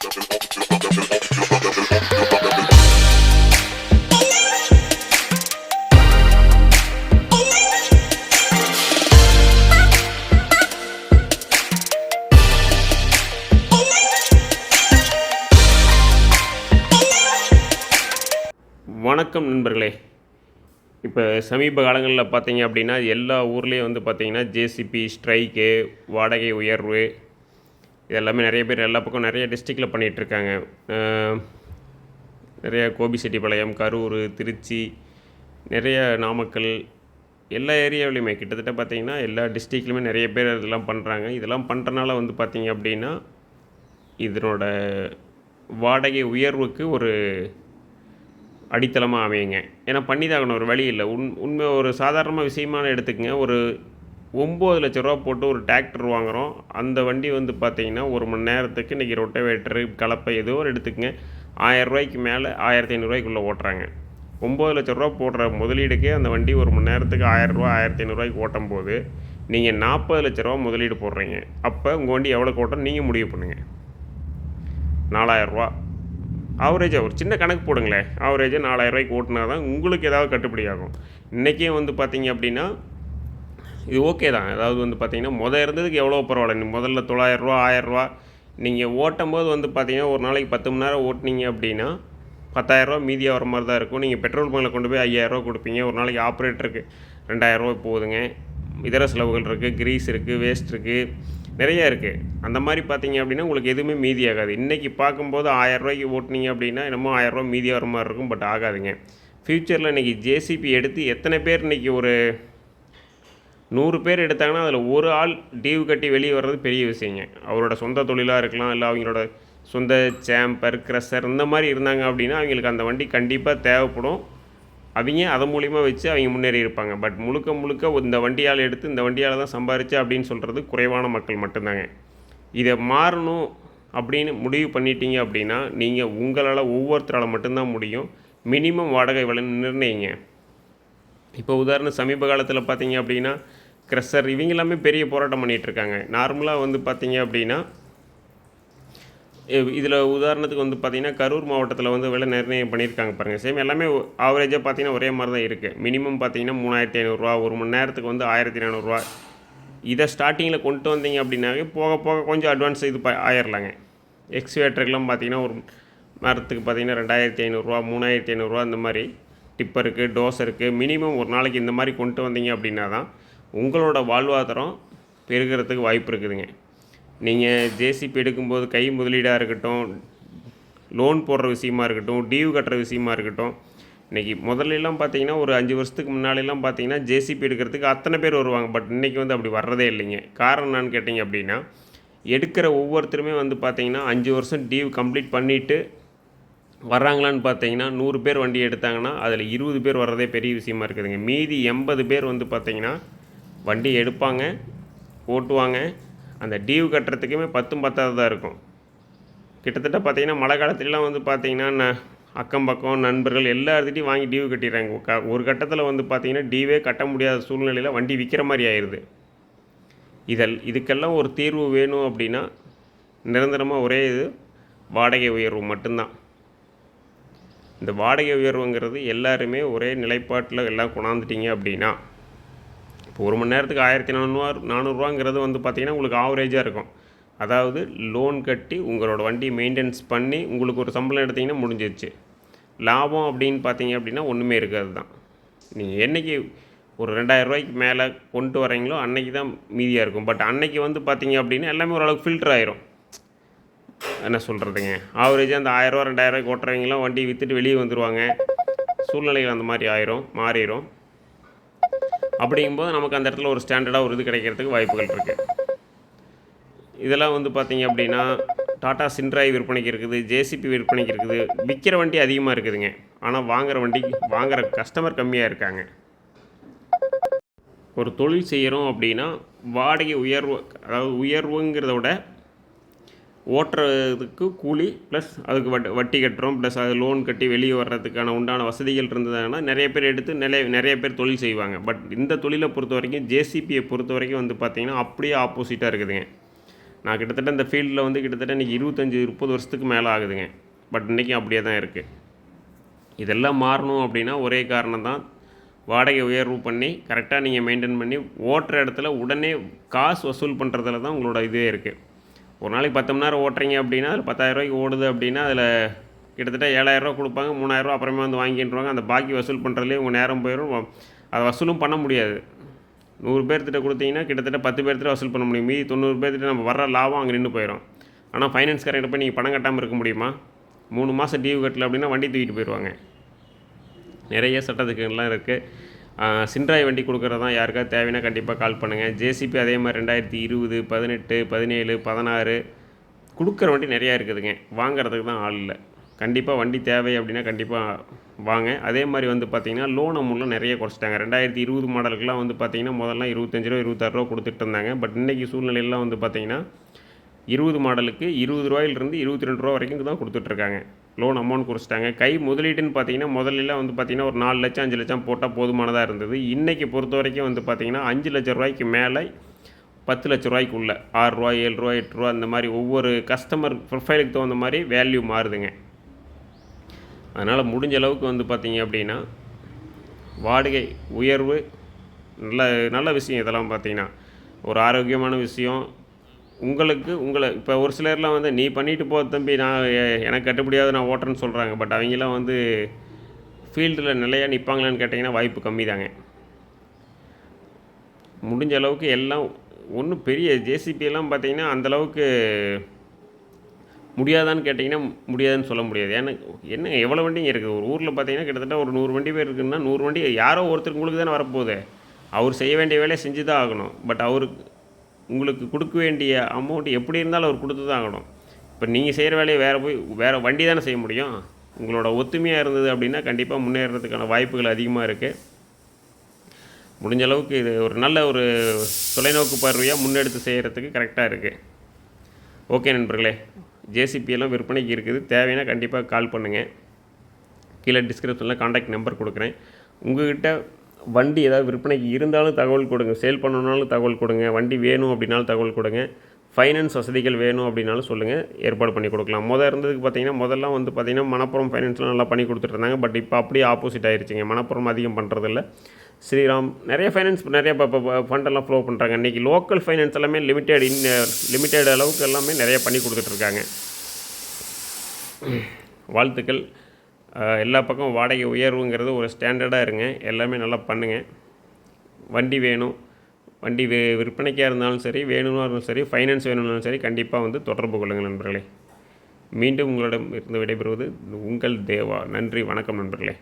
வணக்கம் நண்பர்களே. இப்போ சமீப காலங்களில் பார்த்தீங்க அப்படின்னா எல்லா ஊர்லேயும் வந்து பார்த்தீங்கன்னா ஜேசிபி ஸ்ட்ரைக்கு வாடகை உயர்வு இது எல்லாமே நிறைய பேர் எல்லா பக்கம் நிறைய டிஸ்ட்ரிக்டில் பண்ணிகிட்ருக்காங்க நிறைய கோபிச்செட்டிப்பாளையம் கரூர் திருச்சி நிறைய நாமக்கல் எல்லா ஏரியாவிலையுமே. கிட்டத்தட்ட பார்த்திங்கன்னா எல்லா டிஸ்ட்ரிக்ட்லையுமே நிறைய பேர் இதெல்லாம் பண்ணுறாங்க இதெல்லாம் பண்ணுறனால வந்து பார்த்திங்க அப்படின்னா இதனோட வாடகை உயர்வுக்கு ஒரு அடித்தளமாக அமையுங்க. ஏன்னா பண்ணி தாகணும் ஒரு வழி இல்லை. உண் உண்மை ஒரு சாதாரணமாக விஷயமான எடுத்துக்கங்க. ஒரு ஒம்பது லட்ச ரூபா போட்டு ஒரு டிராக்டர் வாங்குகிறோம் அந்த வண்டி வந்து பார்த்தீங்கன்னா ஒரு மணி நேரத்துக்கு இன்றைக்கி ரொட்டவேட்டரு கலப்பை ஏதோ ஒரு எடுத்துக்கங்க. ஆயரூவாய்க்கு மேலே ஆயிரத்தி ஐநூறுரூவாய்க்குள்ளே ஓட்டுறாங்க. ஒம்பது லட்ச ரூபா போடுற முதலீடுக்கே அந்த வண்டி ஒரு மணி நேரத்துக்கு ஆயிரரூவா ஆயிரத்தி ஐநூறுரூவாய்க்கு ஓட்டும் போது நீங்கள் நாற்பது லட்ச ரூபா முதலீடு போடுறீங்க. அப்போ உங்கள் வண்டி எவ்வளோ ஓட்டம் நீங்கள் முடிவு பண்ணுங்கள் நாலாயிரரூவா ஆவரேஜாக ஒரு சின்ன கணக்கு போடுங்களேன். ஆவரேஜாக நாலாயிரரூவாய்க்கு ஓட்டினா தான் உங்களுக்கு ஏதாவது கட்டுப்படி ஆகும். இன்றைக்கே வந்து பார்த்தீங்க அப்படின்னா இது ஓகே தான். அதாவது வந்து பார்த்தீங்கன்னா முதல் இருந்ததுக்கு எவ்வளோ பரவாயில்ல. நீ முதல்ல தொள்ளாயிரரூவா ஆயிரரூவா நீங்கள் ஓட்டும் போது வந்து பார்த்தீங்கன்னா ஒரு நாளைக்கு பத்து மணி நேரம் ஓட்டுனீங்க அப்படின்னா பத்தாயிரரூவா மீதியாக வர மாதிரி தான் இருக்கும். நீங்கள் பெட்ரோல் பங்கில் கொண்டு போய் ஐயாயிரரூவா கொடுப்பீங்க. ஒரு நாளைக்கு ஆப்ரேட்டருக்கு ரெண்டாயிரரூவா போகுதுங்க இதர செலவுகள் இருக்குது கிரீஸ் இருக்குது வேஸ்ட் இருக்குது நிறைய இருக்குது அந்த மாதிரி பார்த்தீங்க அப்படின்னா உங்களுக்கு எதுவுமே மீதி ஆகாது. இன்றைக்கி பார்க்கும்போது ஆயிரரூவாய்க்கு ஓட்டுனீங்க அப்படின்னா என்னமோ ஆயிரரூவா மீதி வர மாதிரி இருக்கும் பட் ஆகாதுங்க. ஃப்யூச்சரில் இன்றைக்கி ஜேசிபி எடுத்து எத்தனை பேர் இன்றைக்கி ஒரு நூறு பேர் எடுத்தாங்கன்னா அதில் ஒரு ஆள் டீவு கட்டி வெளியே வர்றது பெரிய விஷயங்க. அவரோட சொந்த தொழிலாக இருக்கலாம் இல்லை அவங்களோட சொந்த சேம்பர் க்ரஷர் இந்த மாதிரி இருந்தாங்க அப்படின்னா அவங்களுக்கு அந்த வண்டி கண்டிப்பாக தேவைப்படும். அவங்க அதை மூலிமா வச்சு அவங்க முன்னேறி இருப்பாங்க. பட் முழுக்க முழுக்க இந்த வண்டியால் எடுத்து இந்த வண்டியால் தான் சம்பாரிச்சு அப்படின்னு சொல்கிறது குறைவான மக்கள் மட்டும்தாங்க. இதை மாறணும் அப்படின்னு முடிவு பண்ணிட்டீங்க அப்படின்னா நீங்கள் உங்களால் ஒவ்வொருத்தரால் மட்டும்தான் முடியும். மினிமம் வாடகை விலை நிர்ணயிங்க. இப்போ உதாரணம் சமீப காலத்தில் பார்த்தீங்க அப்படின்னா கிரஷர் இவங்க எல்லாமே பெரிய போராட்டம் பண்ணிகிட்ருக்காங்க நார்மலாக வந்து பார்த்தீங்க அப்படின்னா இதில் உதாரணத்துக்கு வந்து பார்த்தீங்கன்னா கரூர் மாவட்டத்தில் வந்து விலை நிர்ணயம் பண்ணியிருக்காங்க பாருங்கள் சேம் எல்லாமே ஆவரேஜாக பார்த்தீங்கன்னா ஒரே மாதிரி தான் இருக்குது மினிமம் பார்த்தீங்கன்னா மூணாயிரத்தி ஐநூறுரூவா ஒரு மணி நேரத்துக்கு வந்து ஆயிரத்தி நானூறுரூவா இதை ஸ்டார்டிங்கில் கொண்டு வந்தீங்க அப்படின்னாவே போக போக கொஞ்சம் அட்வான்ஸ் இது ப ஆயிரலாங்க. எக்ஸ்வேட்டருக்கெலாம் பார்த்தீங்கன்னா ஒரு மரத்துக்கு பார்த்தீங்கன்னா ரெண்டாயிரத்தி ஐநூறுரூவா மூணாயிரத்தி ஐநூறுரூவா அந்த மாதிரி டிப்பருக்கு இருக்குது மினிமம் ஒரு நாளைக்கு இந்த மாதிரி கொண்டு வந்தீங்க அப்படின்னா தான் உங்களோட வாழ்வாதாரம் பெருகிறதுக்கு வாய்ப்பு இருக்குதுங்க. நீங்கள் ஜேசிபி எடுக்கும்போது கை முதலீடாக இருக்கட்டும் லோன் போடுற விஷயமா இருக்கட்டும் டியூ கட்டுற விஷயமா இருக்கட்டும் இன்றைக்கி முதல்லலாம் பார்த்தீங்கன்னா ஒரு அஞ்சு வருஷத்துக்கு முன்னாடிலாம் பார்த்தீங்கன்னா ஜேசிபி எடுக்கிறதுக்கு அத்தனை பேர் வருவாங்க. பட் இன்றைக்கி வந்து அப்படி வர்றதே இல்லைங்க. காரணம் என்னான்னு கேட்டிங்க அப்படின்னா எடுக்கிற ஒவ்வொருத்தருமே வந்து பார்த்திங்கன்னா அஞ்சு வருஷம் டியூ கம்ப்ளீட் பண்ணிவிட்டு வர்றாங்களான்னு பார்த்தீங்கன்னா நூறு பேர் வண்டி எடுத்தாங்கன்னா அதில் இருபது பேர் வர்றதே பெரிய விஷயமா இருக்குதுங்க. மீதி எண்பது பேர் வந்து பார்த்தீங்கன்னா வண்டி எடுப்பாங்க ஓட்டுவாங்க. அந்த டியூ கட்டுறதுக்குமே பத்தும் பத்தாவது தான் இருக்கும். கிட்டத்தட்ட பார்த்தீங்கன்னா மழை காலத்துலலாம் வந்து பார்த்தீங்கன்னா ந அக்கம் பக்கம் நண்பர்கள் எல்லாத்துட்டையும் வாங்கி டியூ கட்டிடுறாங்க. க ஒரு கட்டத்தில் வந்து பார்த்திங்கன்னா டியூவே கட்ட முடியாத சூழ்நிலையில் வண்டி விற்கிற மாதிரி ஆயிடுது இதில் இதுக்கெல்லாம் ஒரு தீர்வு வேணும் அப்படின்னா நிரந்தரமாக ஒரே இது வாடகை உயர்வு மட்டும்தான். இந்த வாடகை உயர்வுங்கிறது எல்லாருமே ஒரே நிலைப்பாட்டில் எல்லாம் கொண்டாந்துட்டீங்க அப்படின்னா இப்போ ஒரு மணி நேரத்துக்கு ஆயிரத்தி நானூறுவா நானூறுரூவாங்கிறது வந்து பார்த்திங்கன்னா உங்களுக்கு ஆவரேஜாக இருக்கும். அதாவது லோன் கட்டி உங்களோட வண்டியை மெயின்டெனன்ஸ் பண்ணி உங்களுக்கு ஒரு சம்பளம் எடுத்திங்கன்னா முடிஞ்சிருச்சு. லாபம் அப்படின்னு பார்த்தீங்க அப்படின்னா ஒன்றுமே இருக்காது தான். நீங்கள் என்றைக்கு ஒரு ரெண்டாயிரரூவாய்க்கு மேலே கொண்டு வரீங்களோ அன்னைக்கு தான் மீதியாக இருக்கும். பட் அன்னைக்கு வந்து பார்த்தீங்க அப்படின்னா எல்லாமே ஓரளவுக்கு ஃபில்டர் ஆயிரும். என்ன சொல்கிறதுங்க ஆவரேஜாக அந்த ஆயிரரூவா ரெண்டாயிரரூவாய்க்கு ஓட்டுறவங்களாம் வண்டி விற்றுட்டு வெளியே வந்துடுவாங்க சூழ்நிலைகள் அந்த மாதிரி ஆயிரும் மாறிடும் அப்படிங்கும்போது நமக்கு அந்த இடத்துல ஒரு ஸ்டாண்டர்டாக ஒரு இது கிடைக்கிறதுக்கு வாய்ப்புகள் இருக்குது இதெல்லாம் வந்து பார்த்தீங்க அப்படின்னா டாடா சின்ட்ராய் விற்பனைக்கு இருக்குது ஜேசிபி விற்பனைக்கு இருக்குது. விற்கிற வண்டி அதிகமாக இருக்குதுங்க. ஆனால் வாங்குகிற வண்டி வாங்குகிற கஸ்டமர் கம்மியாக இருக்காங்க. ஒரு தொழில் செய்கிறோம் அப்படின்னா வாடகை உயர்வு அதாவது உயர்வுங்கிறத விட ஓட்டுறதுக்கு கூலி ப்ளஸ் அதுக்கு வட் வட்டி கட்டுறோம் ப்ளஸ் அது லோன் கட்டி வெளியே வர்றதுக்கான உண்டான வசதிகள் இருந்ததுன்னா நிறைய பேர் எடுத்து நிறைய நிறைய பேர் தொழில் செய்வாங்க. பட் இந்த தொழிலை பொறுத்த வரைக்கும் ஜேசிபியை பொறுத்த வரைக்கும் வந்து பார்த்திங்கன்னா அப்படியே ஆப்போசிட்டாக இருக்குதுங்க. நான் கிட்டத்தட்ட இந்த ஃபீல்டில் வந்து கிட்டத்தட்ட இன்றைக்கி இருபத்தஞ்சி முப்பது வருஷத்துக்கு மேலே ஆகுதுங்க. பட் இன்றைக்கும் அப்படியே தான் இருக்குது இதெல்லாம் மாறணும் அப்படின்னா ஒரே காரணம் தான் வாடகை உயர்வு பண்ணி கரெக்டாக நீங்கள் மெயின்டைன் பண்ணி ஓட்டுற இடத்துல உடனே காசு வசூல் பண்ணுறதுல தான் உங்களோட இதே இருக்குது ஒரு நாளைக்கு பத்து மணி நேரம் ஓட்டுறீங்க அப்படின்னா அதில் பத்தாயிரரூவாய்க்கு ஓடுது அப்படின்னா அதில் கிட்டத்தட்ட ஏழாயிரரூவா கொடுப்பாங்க மூணாயிரரூவா அப்புறமே வந்து வாங்கிட்டுருவாங்க. அந்த பாக்கி வசூல் பண்ணுறதுலேயே உங்கள் நேரம் போயிடும். அதை வசூலும் பண்ண முடியாது. நூறு பேர்த்திட்ட கொடுத்தீங்கன்னா கிட்டத்தட்ட பத்து பேர்த்திட்ட வசூல் பண்ண முடியும். மீதி தொண்ணூறு பேர்த்திட்ட நம்ம வர்ற லாபம் அங்கே நின்று போயிடும். ஆனால் ஃபைனான்ஸ் கரெக்டாக போய் நீங்கள் பணம் கட்டாமல் இருக்க முடியுமா? மூணு மாதம் டியூ கட்டல அப்படின்னா வண்டி தூக்கிட்டு போயிடுவாங்க. நிறைய சட்டத்துக்குலாம் இருக்குது சின்ராய் வண்டி கொடுக்குறது தான் யாருக்காவது தேவைன்னா கண்டிப்பாக கால் பண்ணுங்கள் ஜேசிபி அதே மாதிரி ரெண்டாயிரத்தி இருபது பதினெட்டு பதினேழு பதினாறு கொடுக்குற வண்டி நிறையா இருக்குதுங்க. வாங்குறதுக்கு தான் ஆள் இல்லை. கண்டிப்பாக வண்டி தேவை அப்படின்னா கண்டிப்பாக வாங்க. அதே மாதிரி வந்து பார்த்திங்கன்னா லோன் அமௌண்ட்லாம் நிறைய குறைச்சிட்டாங்க. ரெண்டாயிரத்தி இருபது மாடலுக்குலாம் வந்து பார்த்திங்கன்னா முதல்லாம் இருபத்தஞ்சி ரூபா இருபத்தாறு ரூபா கொடுத்துட்டு இருந்தாங்க. பட் இன்றைக்கி சூழ்நிலையெல்லாம் வந்து பார்த்திங்கன்னா இருபது மாடலுக்கு இருபது ரூபாயிலிருந்து இருபத்தி ரெண்டு ரூபா வரைக்கும் தான் கொடுத்துட்ருக்காங்க. Loan amount குறிச்சிட்டாங்க. கை முதலீடுன்னு பார்த்தீங்கன்னா முதல்லலாம் வந்து பார்த்தீங்கன்னா ஒரு நாலு லட்சம் அஞ்சு லட்சம் போட்டால் போதுமானதாக இருந்தது. இன்றைக்கி பொறுத்த வரைக்கும் வந்து பார்த்திங்கன்னா அஞ்சு லட்ச ரூபாய்க்கு மேலே பத்து லட்ச ரூபாய்க்குள்ள ஆறுரூவா ஏழு ரூபா எட்டு ரூபா அந்த மாதிரி ஒவ்வொரு கஸ்டமர் ப்ரொஃபைலுக்கு தகுந்த மாதிரி வேல்யூ மாறுதுங்க. அதனால் முடிஞ்ச அளவுக்கு வந்து பார்த்தீங்க அப்படின்னா வாடகை உயர்வு நல்ல நல்ல விஷயம் இதெல்லாம் பார்த்தீங்கன்னா. ஒரு ஆரோக்கியமான விஷயம் உங்களுக்கு உங்களை இப்போ ஒரு சிலர்லாம் வந்து நீ பண்ணிட்டு போ தம்பி நான் எனக்கு கட்டுப்படியாவது நான் ஓட்டுறேன்னு சொல்கிறாங்க பட் அவங்களாம் வந்து ஃபீல்டில் நிலையாக நிற்பாங்களான்னு கேட்டிங்கன்னா வாய்ப்பு கம்மி தாங்க முடிஞ்ச அளவுக்கு எல்லாம் ஒன்றும் பெரிய ஜேசிபியெல்லாம் பார்த்தீங்கன்னா அந்தளவுக்கு முடியாதான்னு கேட்டிங்கன்னா முடியாதுன்னு சொல்ல முடியாது. ஏன்னா என்ன எவ்வளோ வண்டிங்க இருக்குது ஒரு ஊரில் பார்த்தீங்கன்னா கிட்டத்தட்ட ஒரு நூறு வண்டி பேர் இருக்குன்னா நூறு வண்டி யாரோ ஒருத்தர் உங்களுக்கு தானே வரப்போகுது. அவர் செய்ய வேண்டிய வேலையை செஞ்சு தான் ஆகணும். பட் அவருக்கு உங்களுக்கு கொடுக்க வேண்டிய அமௌண்ட் எப்படி இருந்தாலும் அவர் கொடுத்து தான் ஆகணும். இப்போ நீங்கள் செய்கிற வேலையை வேறு போய் வேறு வண்டி தானே செய்ய முடியும். உங்களோட ஒத்துமையாக இருந்தது அப்படின்னா கண்டிப்பாக முன்னேறதுக்கான வாய்ப்புகள் அதிகமாக இருக்குது முடிஞ்ச அளவுக்கு இது ஒரு நல்ல ஒரு தொலைநோக்கு பார்வையாக முன்னெடுத்து செய்கிறதுக்கு கரெக்டாக இருக்குது ஓகே நண்பர்களே ஜேசிபி எல்லாம் விற்பனைக்கு இருக்குது. தேவைன்னா கண்டிப்பாக கால் பண்ணுங்கள் கீழே டிஸ்கிரிப்ஷனில் காண்டாக்ட் நம்பர் கொடுக்குறேன். உங்கள்கிட்ட வண்டி ஏதாவது விற்பனைக்கு இருந்தாலும் தகவல் கொடுங்க. சேல் பண்ணணுனாலும் தகவல் கொடுங்க. வண்டி வேணும் அப்படின்னாலும் தகவல் கொடுங்க. ஃபைனான்ஸ் வசதிகள் வேணும் அப்படின்னாலும் சொல்லுங்கள் ஏற்பாடு பண்ணி கொடுக்கலாம். முதல் இருந்ததுக்கு பார்த்தீங்கன்னா முதல்லாம் வந்து பார்த்தீங்கன்னா மணப்புறம் ஃபைனான்ஸ்லாம் நல்லா பண்ணி கொடுத்துட்ருந்தாங்க பட் இப்போ அப்படியே ஆப்போசிட் ஆயிடுச்சிங்க மணப்புறம் அதிகம் பண்ணுறதில்ல ஸ்ரீராம் நிறைய ஃபைனான்ஸ் நிறைய இப்போ இப்போ ஃபண்டெல்லாம் ஃப்ளோ பண்ணுறாங்க இன்றைக்கி லோக்கல் ஃபைனான்ஸ் எல்லாமே லிமிட்டெட் இன் லிமிட்டெட் அளவுக்கு எல்லாமே நிறைய பண்ணி கொடுத்துட்ருக்காங்க வாழ்த்துக்கள். எல்லா பக்கம் வாடகை உயர்வுங்கிறது ஒரு ஸ்டாண்டர்டாக இருங்க. எல்லாமே நல்லா பண்ணுங்கள் வண்டி வேணும். வண்டி வி விற்பனைக்காக இருந்தாலும் சரி வேணும்னா இருந்தாலும் சரி ஃபைனான்ஸ் வேணும்னாலும் சரி கண்டிப்பாக வந்து தொடர்பு கொள்ளுங்கள் நண்பர்களே. மீண்டும் உங்களிடம் இருந்து விடைபெறுவது உங்கள் தேவா. நன்றி வணக்கம் நண்பர்களே.